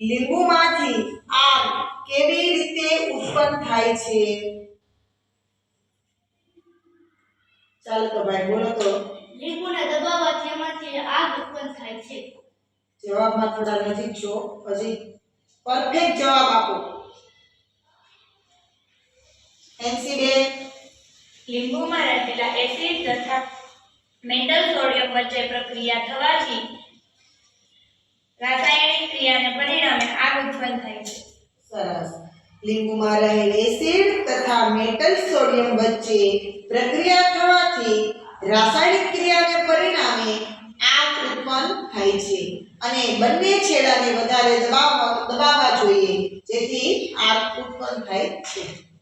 લીંબુમાંથી આગ કેવી રીતે ઉત્પન્ન થાય છે? ચાલો તો ભાઈ બોલો તો. લીંબુને દબાવવાથી એમાંથી આગ ઉત્પન્ન થાય છે. જવાબમાં થોડા નજીક છો. હજી પરફેક્ટ જવાબ આપો. એનસી બેન લીંબુમાં રહેલા એસિડ તથા મેટલ સોડિયમ વચ્ચે પ્રક્રિયા થવાથી આગ ઉત્પન્ન થાય છે. સરસ. લીંબુમાં રહેલ એસિડ તથા મેટલ સોડિયમ વચ્ચે પ્રક્રિયા થવાથી રાસાયણિક ક્રિયાને પરિણામે આગ ઉત્પન્ન થાય છે. અને બંને છેડાને વધારે દબાવવા દબાવવા જોઈએ, જેથી આગ ઉત્પન્ન થાય છે.